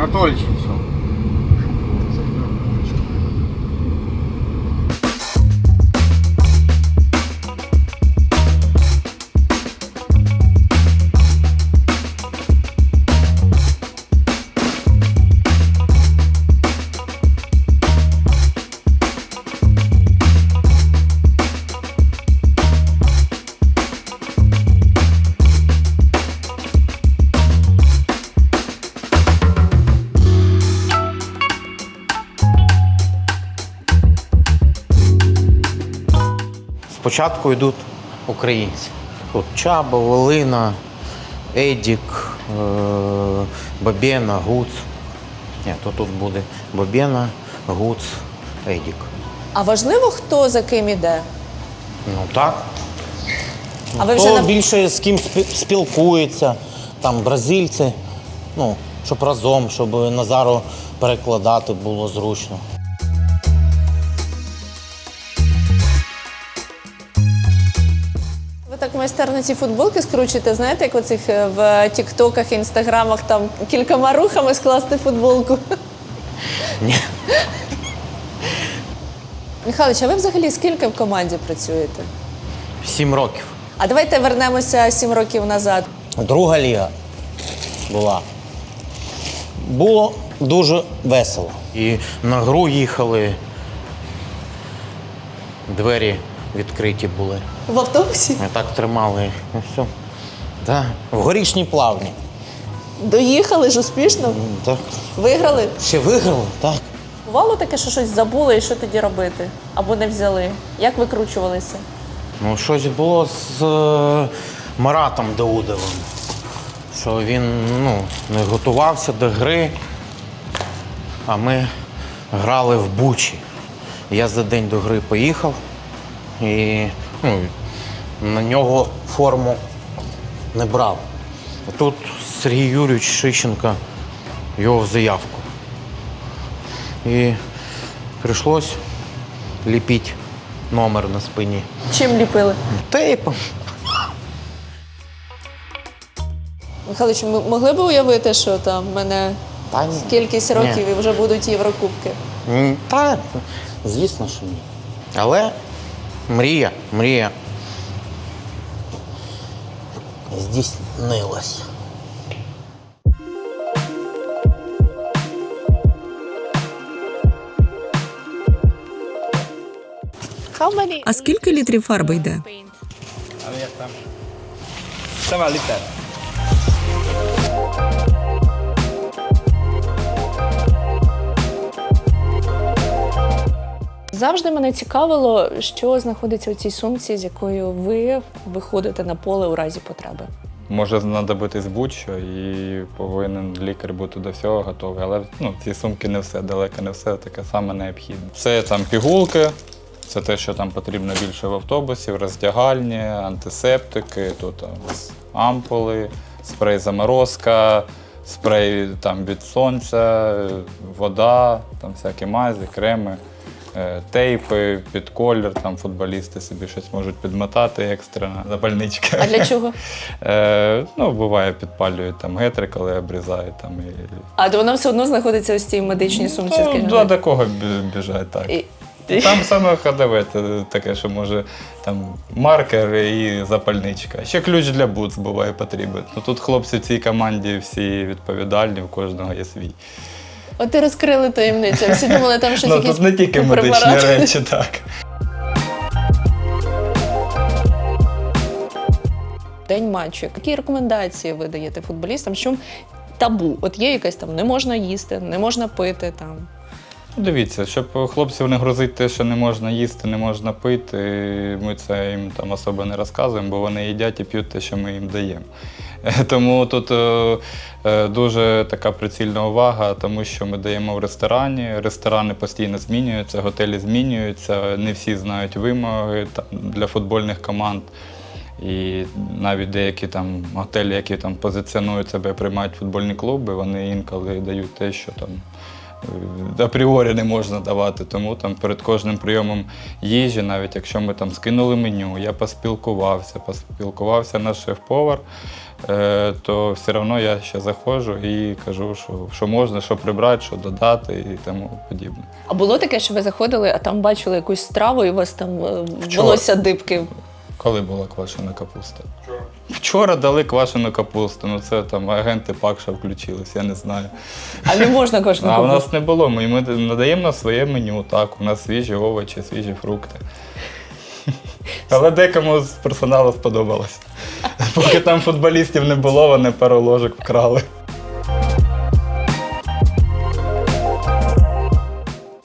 Анатолійович, все. Спочатку йдуть українці. Тут Чаба, Волина, Едік, е- Бабєна, Гуц. Ні, то тут буде Бабєна, Гуц, Едік. А важливо, хто за ким іде? Ну так. А ви Хто на більше з ким спі- спілкується, там бразильці, ну, щоб разом, щоб Назару перекладати було зручно. Майстерно ці футболки скручуєте, знаєте, як оцих е, в тіктоках, інстаграмах там кількома рухами скласти футболку. Ні. Михайлович, а ви взагалі скільки в команді працюєте? Сім років. А давайте вернемося сім років назад. Друга ліга була. Було дуже весело. І на гру їхали, двері відкриті були. В автобусі Ми так тримали. Ну все. Да. В горішній плавні. доїхали ж успішно, Так. виграли. Ще виграли, так. Бувало таке, що щось забули і що тоді робити? Або не взяли. Як викручувалися? Ну, щось було з е, Маратом Даудовим. Що він ну, не готувався до гри, а ми грали в Бучі. Я за день до гри поїхав і ну, на нього форму не брав. А тут Сергій Юрійович Шищенко його в заявку. І прийшлось ліпити номер на спині. Чим ліпили? Тейпом. Михайлович, ми могли б уявити, що там в мене Та ні. кількість років Ні. і вже будуть Єврокубки? М, Та, звісно, що ні. Але мрія, мрія здійснилась. А скільки літрів фарби йде? Сама літер. Завжди мене цікавило, що знаходиться у цій сумці, з якою ви виходите на поле у разі потреби. Може знадобитись будь-що і повинен лікар бути до всього готовий. Але ну, ці сумки не все, далеко не все таке саме необхідне. Це там пігулки, це те, що там потрібно більше в автобусі, в роздягальні, антисептики, тут там, ампули, спрей заморозка, спрей там від сонця, вода, там всякі мазі, креми. Е, Тейпи під колір, там футболісти собі щось можуть підмотати екстрена, запальничка. А для чого? Е, ну, буває, підпалюють там гетри, коли обрізають там і. А то вона все одно знаходиться ось цій медичній сумці. Ну, до, до кого біжать, так. І- Там саме ходове таке, що може там маркер і запальничка. Ще ключ для бутс буває потрібен. Ну тут хлопці в цій команді всі відповідальні, у кожного є свій. От і розкрили таємницю. Всі думали, там щось Ну якісь тут не тільки медичні препарати. речі, так. День матчу. Які рекомендації ви даєте футболістам? Що табу? От є якась там не можна їсти, не можна пити там. Ну, Дивіться, щоб хлопців не грозить те, що не можна їсти, не можна пити, ми це їм там особо не розказуємо, бо вони їдять і п'ють те, що ми їм даємо. Тому тут е, е, дуже така прицільна увага, тому що ми даємо в ресторані. Ресторани постійно змінюються, готелі змінюються, не всі знають вимоги для футбольних команд. І навіть деякі там готелі, які там позиціонують себе, приймають футбольні клуби, вони інколи дають те, що там е, апріорі не можна давати. Тому там перед кожним прийомом їжі, навіть якщо ми там скинули меню, я поспілкувався, поспілкувався наш шеф-повар. Е, то все одно я ще заходжу і кажу, що, що можна, що прибрати, що додати і тому подібне. А було таке, що ви заходили, а там бачили якусь страву, і у вас там е, Вчора. волосся дибки. Коли була квашена капуста? Вчора. Вчора дали квашену капусту. Ну це там агенти Пакша включились, я не знаю. А не можна кожну А у нас не було. Ми, ми надаємо на своє меню. Так, у нас свіжі овочі, свіжі фрукти. Але декому з персоналу сподобалось. Поки там футболістів не було, вони пару ложок вкрали.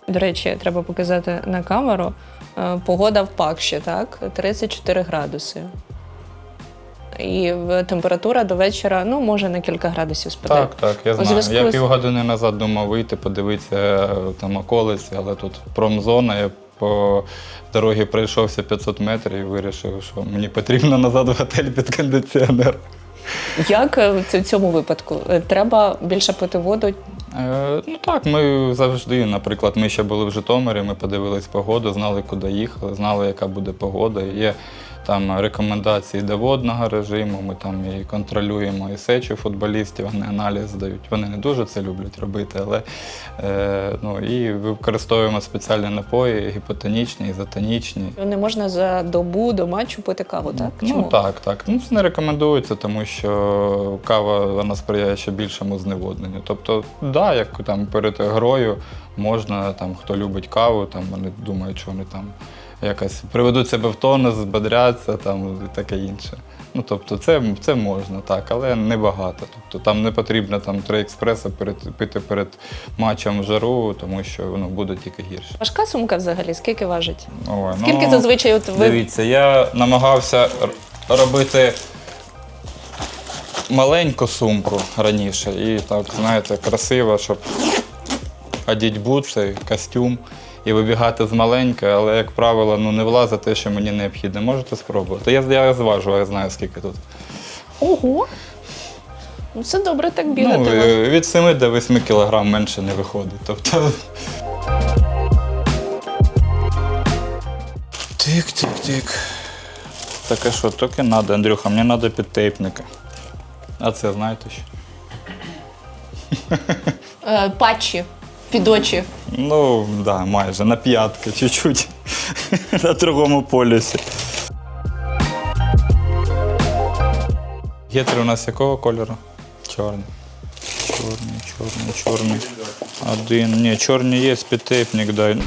До речі, треба показати на камеру. Е, Погода в Пакші, так? 34 градуси. І температура до вечора, ну, може, на кілька градусів спаде. Так, так, я знаю. зв'язку Я півгодини назад думав вийти, подивитися е, там околиці, але тут промзона. Я по дорогі пройшовся 500 метрів і вирішив, що мені потрібно назад в готель під кондиціонер. Як е, в цьому випадку? Е, Треба більше пити воду. Е, ну так, ми завжди, наприклад, ми ще були в Житомирі, ми подивились погоду, знали, куди їхали, знали, яка буде погода. Є там рекомендації до водного режиму, ми там і контролюємо і сечу футболістів, вони аналіз здають. Вони не дуже це люблять робити, але е, ну, і використовуємо спеціальні напої, гіпотонічні, ізотонічні. Не можна за добу до матчу пити каву, так? Ну так, так. Ну це не рекомендується, тому що кава вона сприяє ще більшому зневодненню. Тобто, да, як там перед грою можна, там хто любить каву, там вони думають, що вони там якось приведуть себе в тонус, збодряться там і таке інше. Ну тобто, це, це можна, так, але не багато. Тобто там не потрібно там три експреси перед, пити перед матчем в жару, тому що воно буде тільки гірше. Важка сумка взагалі, скільки важить? Ой, Скільки ну, зазвичай от ви Дивіться, я намагався робити маленьку сумку раніше. І так, знаєте, красиво, щоб одіть бутси, костюм і вибігати з маленької, але, як правило, ну, не влазить те, що мені необхідно. Можете спробувати. Я, я зважу, я знаю, скільки тут. Ого! Ну це добре так бігати. Ну, е, від 7 до 8 кілограм менше не виходить. Тобто. Тик-тик-тик. Так а що, тільки треба, Андрюха, мені треба підтейпника. А це знаєте що? Е, патчі під очі. Ну, так, да, майже на п'ятки, чуть-чуть. на другому полюсі. Гетри у нас якого кольору? Чорний. Чорний, чорний, чорний. Один. Ні, чорний є, підтейпник дай.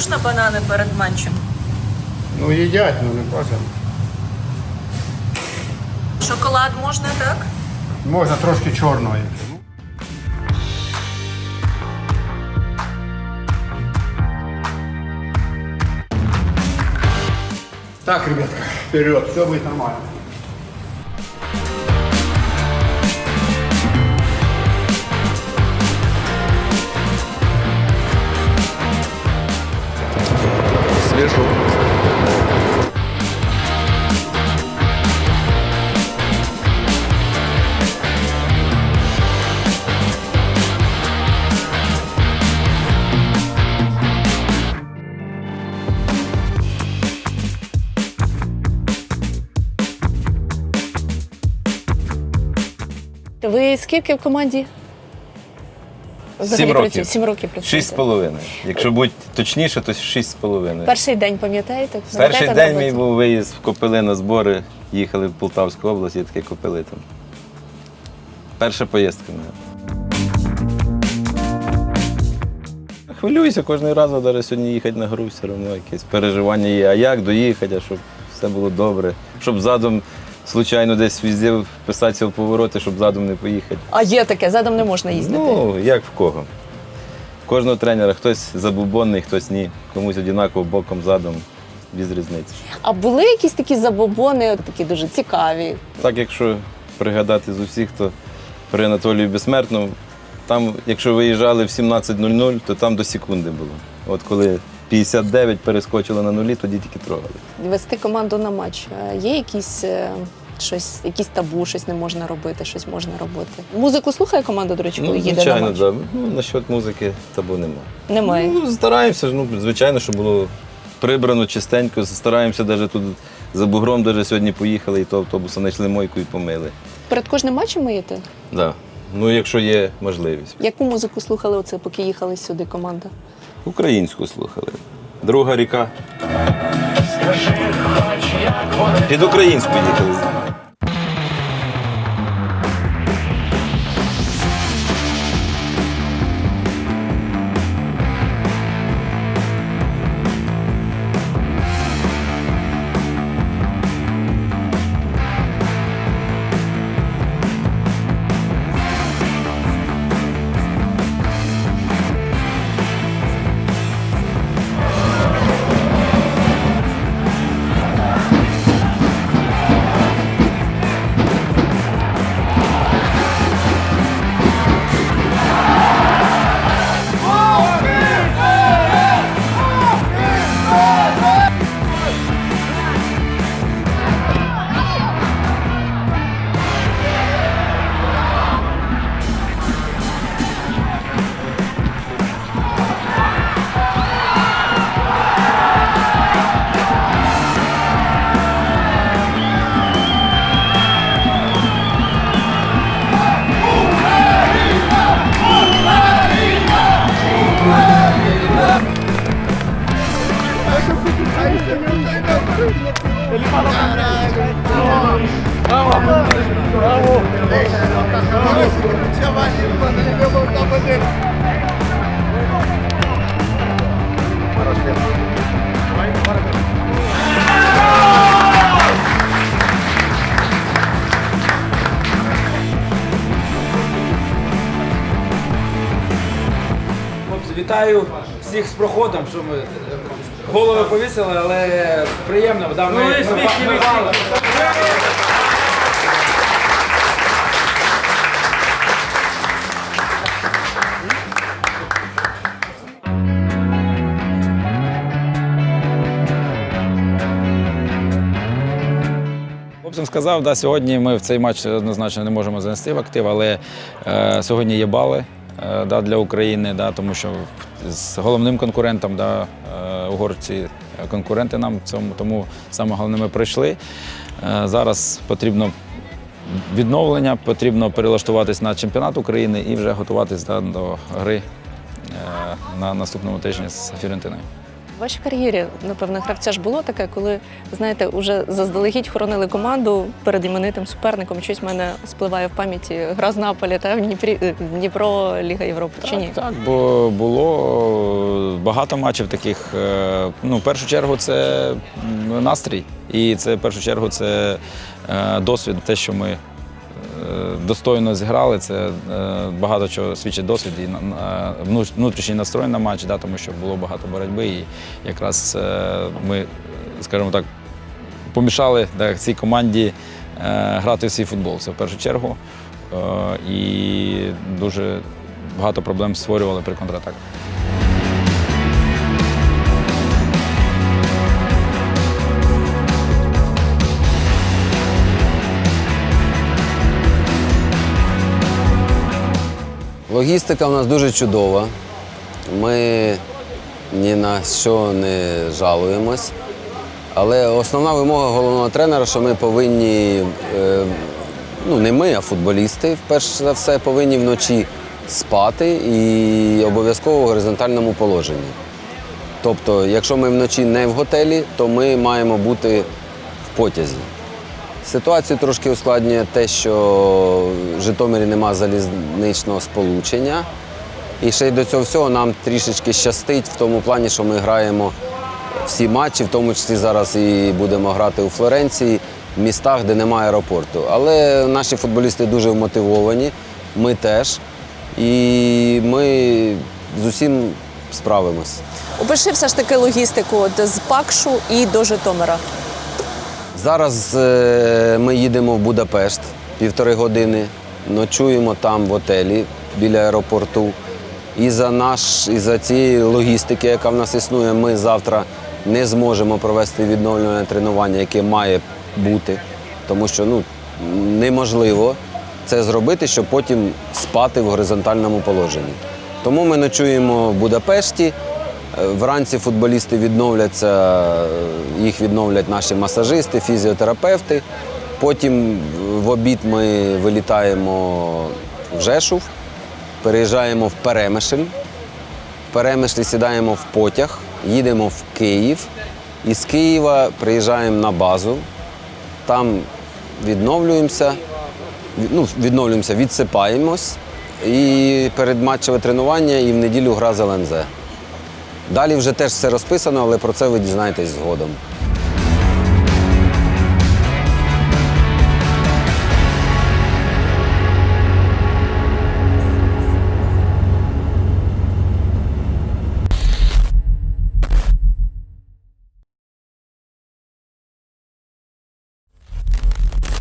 Можна банани перед матчем? Ну їдять, ну не бажано. Шоколад можна, так? Можна трошки чорного. Так, ребятка, вперед, все будет нормально. Свежо. Ви скільки в команді? Сім років. Сім років працюєте. Шість з половиною. Якщо бути точніше, то шість з половиною. Перший день пам'ятаєте? Перший день мій був виїзд в Копили на збори, їхали в Полтавську область і таке купили там. Перша поїздка моя. Хвилююся кожен раз, навіть сьогодні їхати на гру, все одно якесь переживання є. А як доїхати, а щоб все було добре, щоб задом случайно десь везде вписатися в повороти, щоб задом не поїхати. А є таке, задом не можна їздити. Ну, як в кого. Кожного тренера хтось забубонний, хтось ні. Комусь однаково боком, задом, без різниці. А були якісь такі забобони, такі дуже цікаві. Так, якщо пригадати з усіх, то при Анатолію Безсмертному, там, якщо виїжджали в 17.00, то там до секунди було. От коли 59 перескочило на нулі, тоді тільки трогали. Вести команду на матч. Е, Є якісь. Щось, якісь табу, щось не можна робити, щось можна робити. Музику слухає команда, до речі, коли Ну, їде на звичайно, матч? да. Ну, насчет музики табу немає. Немає. Ну, стараємося ж, ну, звичайно, щоб було прибрано чистенько. Стараємося навіть тут за бугром даже сьогодні поїхали, і то автобуса знайшли мойку і помили. Перед кожним матчем миєте? Да. Ну, якщо є можливість. Яку музику слухали оце, поки їхали сюди команда? Українську слухали. Друга ріка. Під українську їхали. Вітаю всіх з проходом, що ми е, голови повісили, але приємно, да, ми, ми, ми, ми, Хлопцям сказав, да, сьогодні ми в цей матч однозначно не можемо занести в актив, але е, сьогодні є бали е, да, для України, да, тому що з головним конкурентом да, е, угорці конкуренти нам в цьому, тому саме головне ми пройшли. Е, зараз потрібно відновлення, потрібно перелаштуватись на чемпіонат України і вже готуватись да, до гри е, на наступному тижні з Фірентиною. В вашій кар'єрі, напевно, гравця ж було таке, коли, знаєте, вже заздалегідь хоронили команду перед іменитим суперником. Щось в мене спливає в пам'яті гра з Наполі та в Дніпрі е, Дніпро Ліга Європи. Чи ні? Так, бо було багато матчів таких. Е, Ну, в першу чергу, це настрій, і це в першу чергу це е, досвід, те, що ми. Достойно зіграли, це е, багато чого свідчить досвід і внутрішній настрой на матч, да, тому що було багато боротьби, і якраз е, ми, скажімо так, помішали да, цій команді е, грати в свій футбол. Це в першу чергу. І дуже багато проблем створювали при контратаках. Логістика у нас дуже чудова. Ми ні на що не жалуємось. Але основна вимога головного тренера, що ми повинні, е, ну не ми, а футболісти, перш за все, повинні вночі спати і обов'язково в горизонтальному положенні. Тобто, якщо ми вночі не в готелі, то ми маємо бути в потязі. Ситуацію трошки ускладнює те, що в Житомирі нема залізничного сполучення. І ще й до цього всього нам трішечки щастить в тому плані, що ми граємо всі матчі, в тому числі зараз і будемо грати у Флоренції. в містах, де немає аеропорту. Але наші футболісти дуже вмотивовані, ми теж. І ми з усім справимось. Опиши все ж таки логістику от з Пакшу і до Житомира. Зараз е, ми їдемо в Будапешт півтори години, ночуємо там в отелі біля аеропорту. І за наш, і за цієї логістики, яка в нас існує, ми завтра не зможемо провести відновлювальне тренування, яке має бути, тому що ну, неможливо це зробити, щоб потім спати в горизонтальному положенні. Тому ми ночуємо в Будапешті. Вранці футболісти відновляться, їх відновлять наші масажисти, фізіотерапевти. Потім в обід ми вилітаємо в Жешув, переїжджаємо в Перемишль. В Перемишлі сідаємо в потяг, їдемо в Київ. І з Києва приїжджаємо на базу, там відновлюємося, ну, відновлюємося, відсипаємось. І передматчеве тренування, і в неділю гра з ЛНЗ. Далі вже теж все розписано, але про це ви дізнаєтесь згодом.